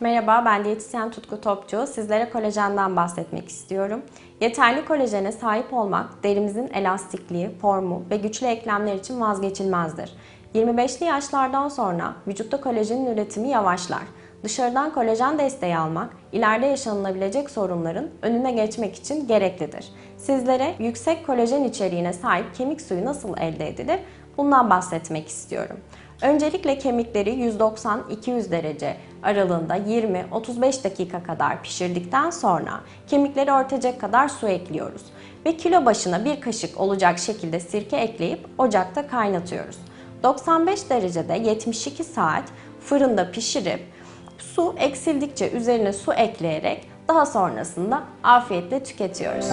Merhaba, ben diyetisyen Tutku Topçu. Sizlere kolajenden bahsetmek istiyorum. Yeterli kolajene sahip olmak derimizin elastikliği, formu ve güçlü eklemler için vazgeçilmezdir. 25'li yaşlardan sonra vücutta kolajenin üretimi yavaşlar. Dışarıdan kolajen desteği almak, ileride yaşanılabilecek sorunların önüne geçmek için gereklidir. Sizlere yüksek kolajen içeriğine sahip kemik suyu nasıl elde edilir? Bundan bahsetmek istiyorum. Öncelikle kemikleri 190-200 derece aralığında 20-35 dakika kadar pişirdikten sonra kemikleri örtecek kadar su ekliyoruz. Ve kilo başına bir kaşık olacak şekilde sirke ekleyip ocakta kaynatıyoruz. 95 derecede 72 saat fırında pişirip su eksildikçe üzerine su ekleyerek daha sonrasında afiyetle tüketiyoruz.